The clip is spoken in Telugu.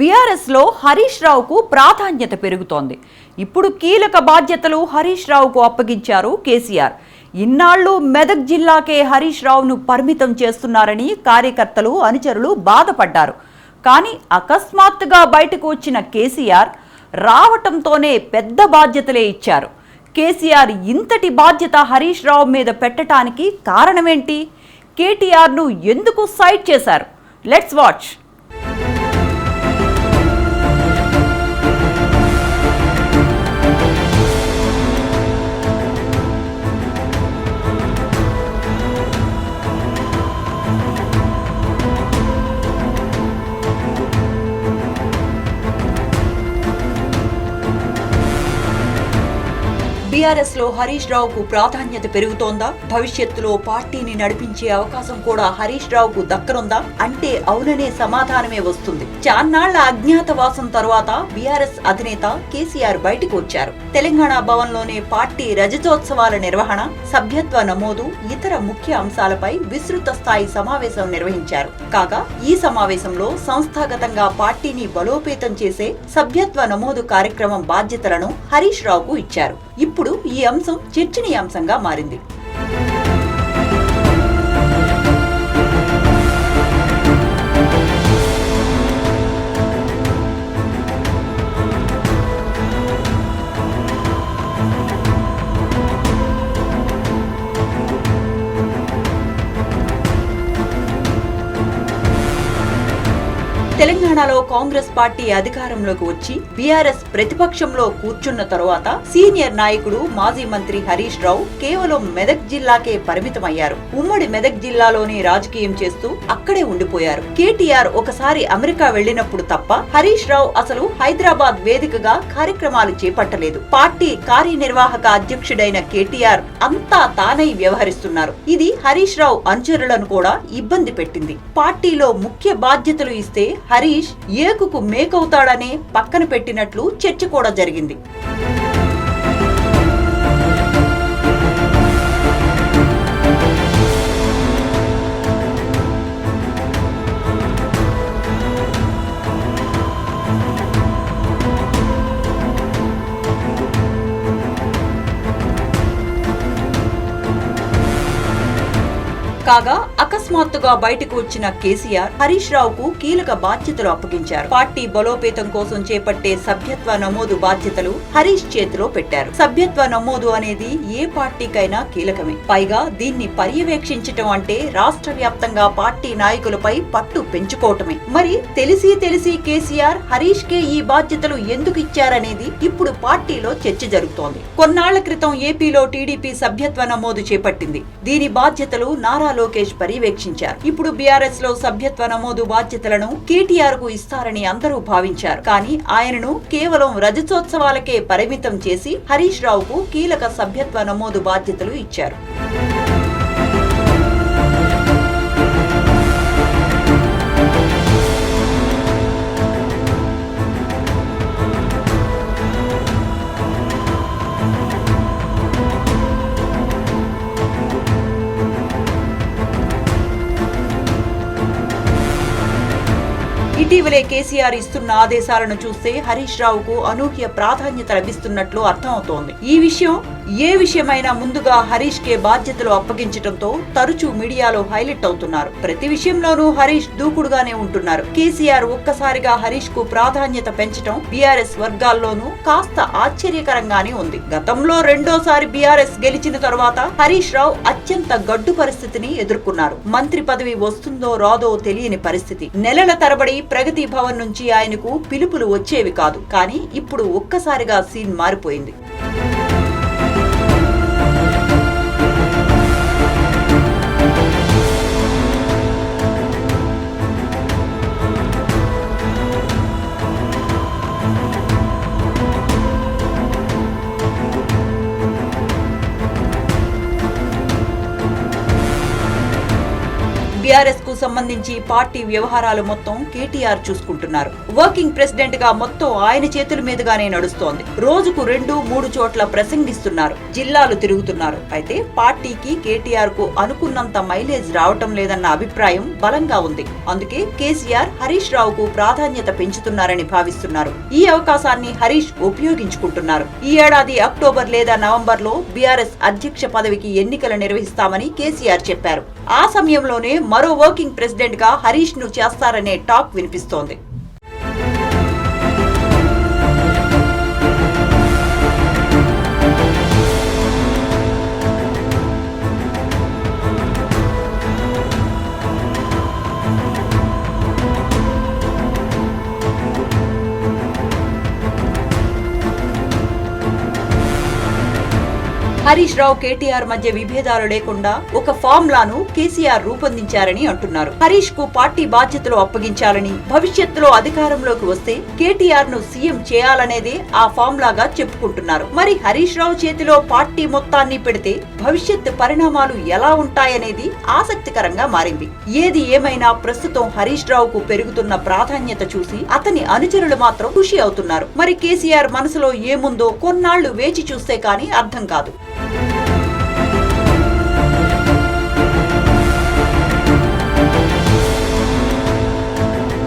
బీఆర్ఎస్లో హరీష్ రావుకు ప్రాధాన్యత పెరుగుతోంది. ఇప్పుడు కీలక బాధ్యతలు హరీష్ రావుకు అప్పగించారు కేసీఆర్. ఇన్నాళ్ళు మెదక్ జిల్లాకే హరీష్ రావును పరిమితం చేస్తున్నారని కార్యకర్తలు అనుచరులు బాధపడ్డారు. కానీ అకస్మాత్తుగా బయటకు వచ్చిన కేసీఆర్ రావటంతోనే పెద్ద బాధ్యతలే ఇచ్చారు. కేసీఆర్ ఇంతటి బాధ్యత హరీష్ రావు మీద పెట్టడానికి కారణమేంటి? కేటీఆర్ను ఎందుకు సైడ్ చేశారు? Let's watch. బీఆర్ఎస్లో హరీష్ రావుకు ప్రాధాన్యత పెరుగుతోందా? భవిష్యత్తులో పార్టీని నడిపించే అవకాశం కూడా హరీష్ రావుకు దక్కనుందా? అంటే అవుననే సమాధానమే వస్తుంది. చాన్నాళ్ళ అజ్ఞాతవాసం తరువాత బీఆర్ఎస్ అధినేత కేసీఆర్ బయటకు వచ్చారు. తెలంగాణ భవన్లోనే పార్టీ రజతోత్సవాల నిర్వహణ సభ్యత్వ నమోదు ఇతర ముఖ్య అంశాలపై విస్తృత స్థాయి సమావేశం నిర్వహించారు. కాగా ఈ సమావేశంలో సంస్థాగతంగా పార్టీని బలోపేతం చేసే సభ్యత్వ నమోదు కార్యక్రమం బాధ్యతలను హరీష్ రావుకు ఇచ్చారు. ఇప్పుడు ఈ అంశం చర్చనీయాంశంగా మారింది. తెలంగాణలో కాంగ్రెస్ పార్టీ అధికారంలోకి వచ్చి బీఆర్ఎస్ ప్రతిపక్షంలో కూర్చున్న తరువాత సీనియర్ నాయకుడు మాజీ మంత్రి హరీష్ రావు కేవలం మెదక్ జిల్లాకే పరిమితమయ్యారు. ఉమ్మడి మెదక్ జిల్లాలోనే రాజకీయం చేస్తూ అక్కడే ఉండిపోయారు. కేటీఆర్ ఒకసారి అమెరికా వెళ్ళినప్పుడు తప్ప హరీష్ రావు అసలు హైదరాబాద్ వేదికగా కార్యక్రమాలు చేపట్టలేదు. పార్టీ కార్యనిర్వాహక అధ్యక్షుడైన కేటీఆర్ అంతా తానై వ్యవహరిస్తున్నారు. ఇది హరీష్ రావు అనుచరులను కూడా ఇబ్బంది పెట్టింది. పార్టీలో ముఖ్య బాధ్యతలు ఇస్తే హరీష్ ఏకుకు మేకవుతాడనే పక్కన పెట్టినట్లు చర్చ కూడా జరిగింది. కాగా అకస్మాత్తుగా బయటకు వచ్చిన కేసీఆర్ హరీష్ రావుకు కీలక బాధ్యతలు అప్పగించారు. పార్టీ బలోపేతం కోసం చేపట్టే సభ్యత్వ నమోదు బాధ్యతలు హరీష్ చేతిలో పెట్టారు. సభ్యత్వ నమోదు అనేది ఏ పార్టీకైనా కీలకమే. పైగా దీన్ని పర్యవేక్షించటం అంటే రాష్ట్ర వ్యాప్తంగా పార్టీ నాయకులపై పట్టు పెంచుకోవటమే. మరి తెలిసి తెలిసి కేసీఆర్ హరీష్ కే ఈ బాధ్యతలు ఎందుకు ఇచ్చారనేది ఇప్పుడు పార్టీలో చర్చ జరుగుతోంది. కొన్నాళ్ళ క్రితం ఏపీలో టీడీపీ సభ్యత్వ నమోదు చేపట్టింది. దీని బాధ్యతలు నారా లోకేష్ పర్యవేక్షించారు. ఇప్పుడు బీఆర్ఎస్లో సభ్యత్వ నమోదు బాధ్యతలను కేటీఆర్కు ఇస్తారని అందరూ భావించారు. కానీ ఆయనను కేవలం రజతోత్సవాలకే పరిమితం చేసి హరీష్ రావుకు కీలక సభ్యత్వ నమోదు బాధ్యతలు ఇచ్చారు. ఇటీవలే కేసీఆర్ ఇస్తున్న ఆదేశాలను చూస్తే హరీష్ రావుకు అనూహ్య ప్రాధాన్యత లభిస్తున్నట్లు అర్థమవుతోంది. ఈ విషయం ఏ విషయమైనా ముందుగా హరీష్ కే బాధ్యతలు అప్పగించడంతో తరచూ మీడియాలో హైలైట్ అవుతున్నారు. ప్రతి విషయంలోనూ హరీష్ దూకుడుగానే ఉంటున్నారు. కేసీఆర్ ఒక్కసారిగా హరీష్కు ప్రాధాన్యత పెంచడం బీఆర్ఎస్ వర్గాల్లోనూ కాస్త ఆశ్చర్యకరంగానే ఉంది. గతంలో రెండోసారి బీఆర్ఎస్ గెలిచిన తర్వాత హరీష్ రావు అత్యంత గడ్డు పరిస్థితిని ఎదుర్కొన్నారు. మంత్రి పదవి వస్తుందో రాదో తెలియని పరిస్థితి. నెలల తరబడి ప్రగతి భవన్ నుంచి ఆయనకు పిలుపులు వచ్చేవి కాదు. కానీ ఇప్పుడు ఒక్కసారిగా సీన్ మారిపోయింది. టీఆర్ఎస్కు సంబంధించి పార్టీ వ్యవహారాలు మొత్తం కేటీఆర్ చూసుకుంటున్నారు. వర్కింగ్ ప్రెసిడెంట్గా మొత్తం ఆయన చేతుల మీదుగానే నడుస్తోంది. రోజుకు రెండు మూడు చోట్ల ప్రసంగిస్తున్నారు. జిల్లాలు తిరుగుతున్నారు. అయితే పార్టీకి కేటీఆర్కు అనుకున్నంత మైలేజ్ రావటం లేదన్న అభిప్రాయం బలంగా ఉంది. అందుకే కేసీఆర్ హరీష్ రావుకు ప్రాధాన్యత పెంచుతున్నారని భావిస్తున్నారు. ఈ అవకాశాన్ని హరీష్ ఉపయోగించుకుంటున్నారు. ఈ ఏడాది అక్టోబర్ లేదా నవంబర్లో బీఆర్ఎస్ అధ్యక్ష పదవికి ఎన్నికలు నిర్వహిస్తామని కేసీఆర్ చెప్పారు. ఆ సమయంలోనే మరో వర్కింగ్ ప్రెసిడెంట్గా హరీష్ను చేస్తారనే టాక్ వినిపిస్తోంది. హరీష్ రావు కేటీఆర్ మధ్య విభేదాలు లేకుండా ఒక ఫార్ములాను కేసీఆర్ రూపొందించారని అంటున్నారు. హరీష్కు పార్టీ బాధ్యతలు అప్పగించాలని భవిష్యత్తులో అధికారంలోకి వస్తే కేటీఆర్ను సీఎం చేయాలనేదే ఆ ఫార్ములాగా చెప్పుకుంటున్నారు. మరి హరీష్ రావు చేతిలో పార్టీ మొత్తాన్ని పెడితే భవిష్యత్ పరిణామాలు ఎలా ఉంటాయనేది ఆసక్తికరంగా మారింది. ఏది ఏమైనా ప్రస్తుతం హరీష్ రావుకు పెరుగుతున్న ప్రాధాన్యత చూసి అతని అనుచరులు మాత్రం ఖుషి అవుతున్నారు. మరి కేసీఆర్ మనసులో ఏముందో కొన్నాళ్ళు వేచి చూస్తే కానీ అర్థం కాదు.